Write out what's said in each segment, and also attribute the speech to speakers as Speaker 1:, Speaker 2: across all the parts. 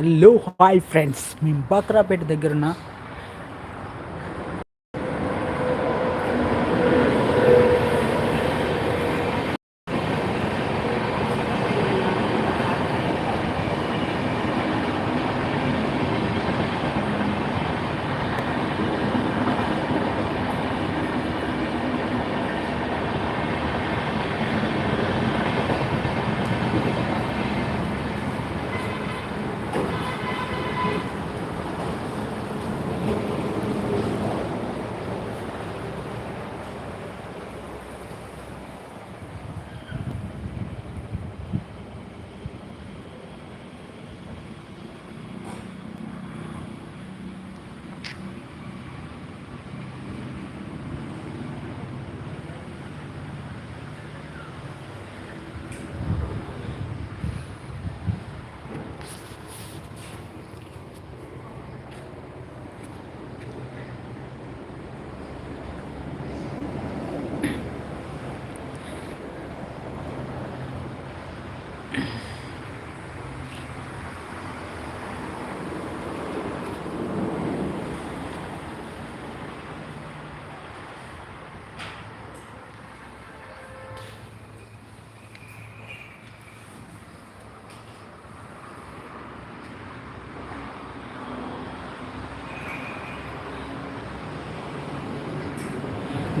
Speaker 1: Hello hi friends మేము బక్రాపేట దగ్గరున్న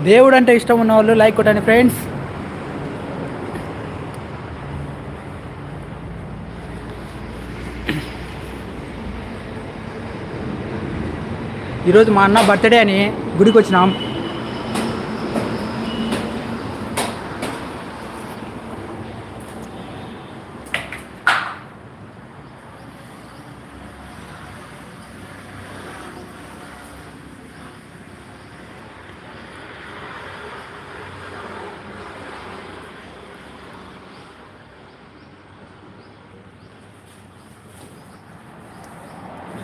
Speaker 1: దేవుడు అంటే ఇష్టం ఉన్న వాళ్ళు లైక్ కొట్టండి ఫ్రెండ్స్. ఈరోజు మా అన్న బర్త్డే అని గుడికి వచ్చినాం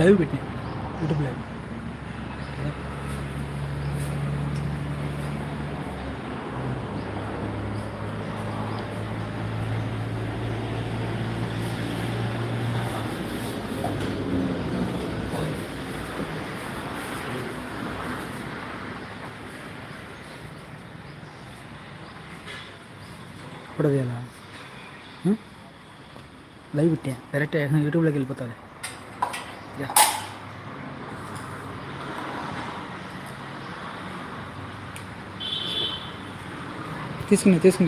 Speaker 1: లైవ్ పెట్టినా యూట్యూబ్ లైవ్ ఇప్పుడు అది ఎలా లైవ్ పెట్టా డైరెక్ట్ घ्या. तीस मिनिट तीस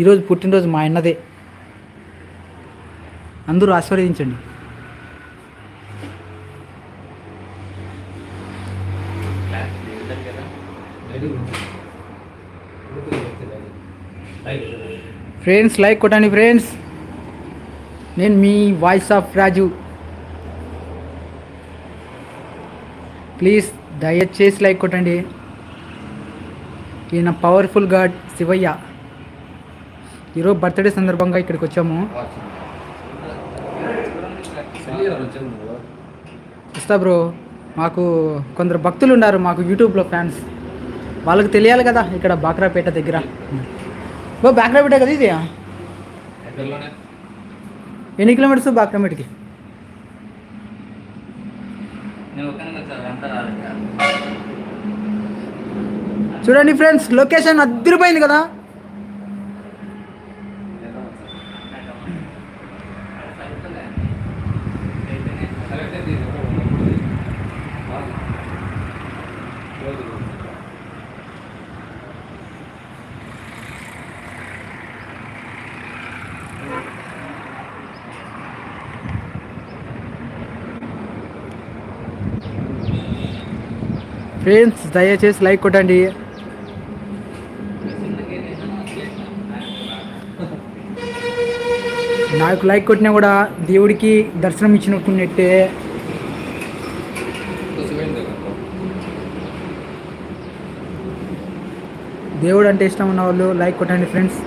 Speaker 1: ఈరోజు పుట్టినరోజు మా అన్నదే. అందరూ ఆశీర్వదించండి. ఫ్రెండ్స్ లైక్ కొట్టండి ఫ్రెండ్స్. నేను మీ వాయిస్ ఆఫ్ రాజు. ప్లీజ్ దయచేసి లైక్ కొట్టండి. ఈయన పవర్ఫుల్ గాడ్ శివయ్య. ఈరోజు బర్త్డే సందర్భంగా ఇక్కడికి వచ్చాము. ఇస్తా బ్రో మాకు కొందరు భక్తులు ఉన్నారు మాకు యూట్యూబ్లో ఫ్యాన్స్ వాళ్ళకి తెలియాలి కదా ఇక్కడ బాక్రాపేట దగ్గర. బో బాక్రాపేట కదా ఇది? ఎన్ని కిలోమీటర్స్ బాక్రాపేటకి? చూడండి ఫ్రెండ్స్ లొకేషన్ అద్దరిపోయింది కదా. ఫ్రెండ్స్ దయచేసి లైక్ కొట్టండి. నాకు లైక్ కొట్టినా కూడా దేవుడికి దర్శనం ఇచ్చినట్టున్నట్టే. దేవుడు అంటే ఇష్టం ఉన్న వాళ్ళు లైక్ కొట్టండి ఫ్రెండ్స్.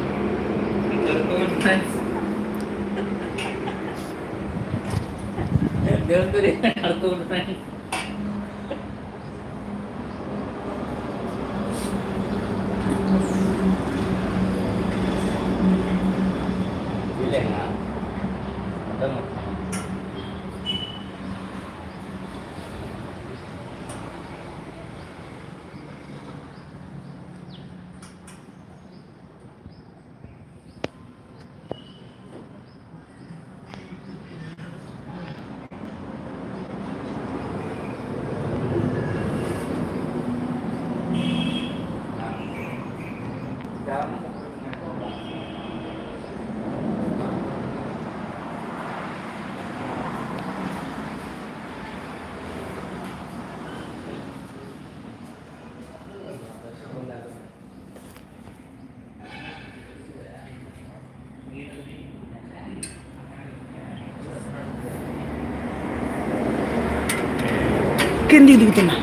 Speaker 1: కిందికి దిగుతున్నా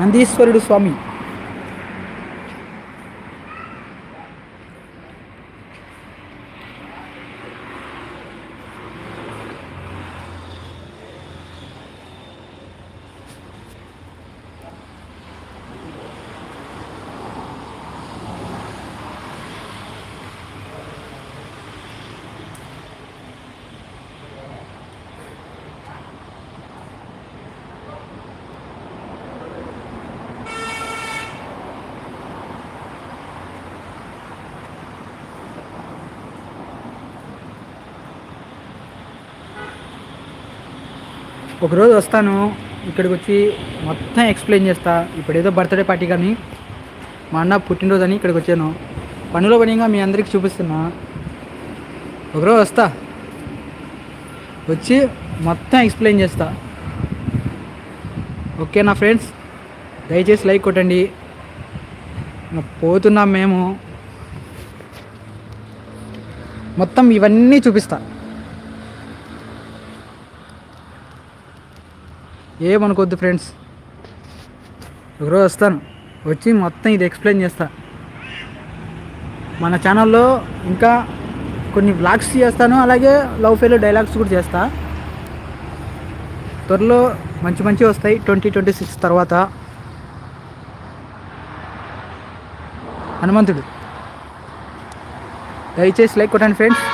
Speaker 1: నందీశ్వరుడు స్వామి. ఒకరోజు వస్తాను ఇక్కడికి వచ్చి మొత్తం ఎక్స్ప్లెయిన్ చేస్తా. ఇప్పుడు ఏదో బర్త్డే పార్టీ కానీ మా అన్న పుట్టినరోజు అని ఇక్కడికి వచ్చాను పనిలో పనిగా మీ అందరికి చూపిస్తున్నా. ఒకరోజు వస్తా. వచ్చి మొత్తం ఎక్స్ప్లెయిన్ చేస్తా. ఓకే నా ఫ్రెండ్స్ దయచేసి లైక్ కొట్టండి. పోతున్నాం మేము. మొత్తం ఇవన్నీ చూపిస్తాను ఏమనుకోద్దు ఫ్రెండ్స్. ఒకరోజు వస్తాను. వచ్చి మొత్తం ఇది ఎక్స్ప్లెయిన్ చేస్తా. మన ఛానల్లో ఇంకా కొన్ని బ్లాగ్స్ చేస్తాను. అలాగే లవ్ ఫెయిల్ డైలాగ్స్ కూడా చేస్తా. త్వరలో మంచి మంచి వస్తాయి. ట్వంటీ ట్వంటీ సిక్స్ తర్వాత. హనుమంతుడు. దయచేసి లైక్ కొట్టండి ఫ్రెండ్స్.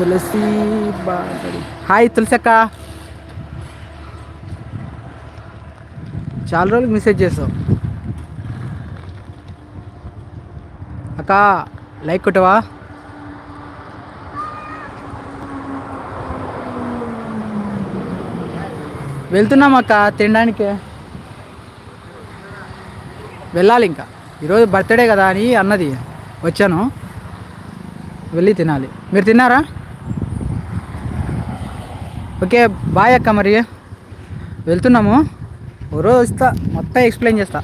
Speaker 1: తులసి బాగడి హాయ్ తులసి చాలా రోజులకు మెసేజ్ చేసావు అక్క లైక్ కొట్టవా వెళ్తున్నాం అక్క తినడానికి వెళ్ళాలి ఇంకా ఈరోజు బర్త్డే కదా అని అన్నది వచ్చాను వెళ్ళి తినాలి మీరు తిన్నారా ఓకే బాయ్ అక్క మరి. వెళ్తున్నాము. ఓ రోజు వస్తా మొత్తం ఎక్స్ప్లెయిన్ చేస్తా.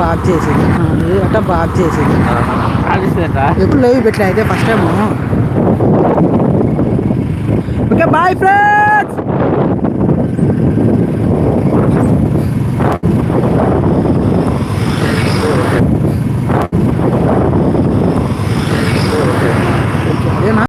Speaker 1: బాగా చేసింది. అట్ట బాగా చేసింది. ఎప్పుడు లేవు పెట్టలే అయితే first time okay bye friends